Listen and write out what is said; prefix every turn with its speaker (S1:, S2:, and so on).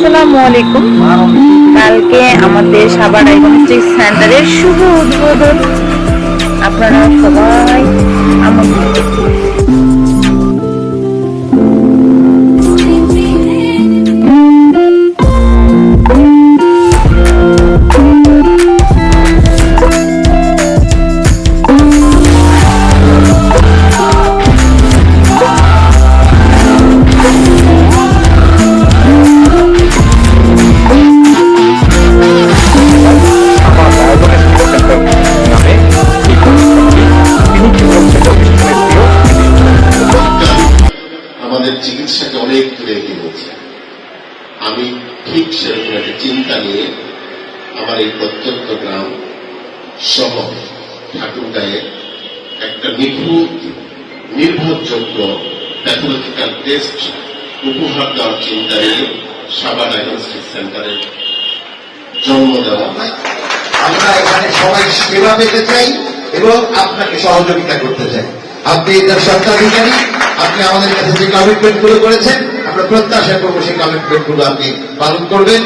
S1: আসসালামু আলাইকুম। কালকে আমাদের সাবার ডায়াগনস্টিক সেন্টারের শুভ উদ্বোধন। আপনারা সবাই আমন্ত্রিত
S2: আমাদের চিকিৎসাকে অনেক দূরে এগিয়ে নিয়েছে। আমি ঠিক সেরকম একটা চিন্তা নিয়ে আমার এই প্রত্যন্ত গ্রাম শহর ঠাকুরগাঁয়ে একটা নিখুঁত নির্ভরযোগ্য প্যাথোলজিক্যাল টেস্ট উপহার দেওয়ার চিন্তা নিয়ে সাবা ডায়াগনস্টিক সেন্টারের জন্ম দেওয়া
S3: আমরা এখানে সবাই সেবা পেতে চাই এবং আপনাকে সহযোগিতা করতে চাই। আপনি এটার স্বত্বাধিকারী আপনি আমাদের কাছে যে কমিটমেন্টগুলো করেছেন, আমরা প্রত্যাশা করব সেই কমিটমেন্টগুলো আপনি পালন করবেন।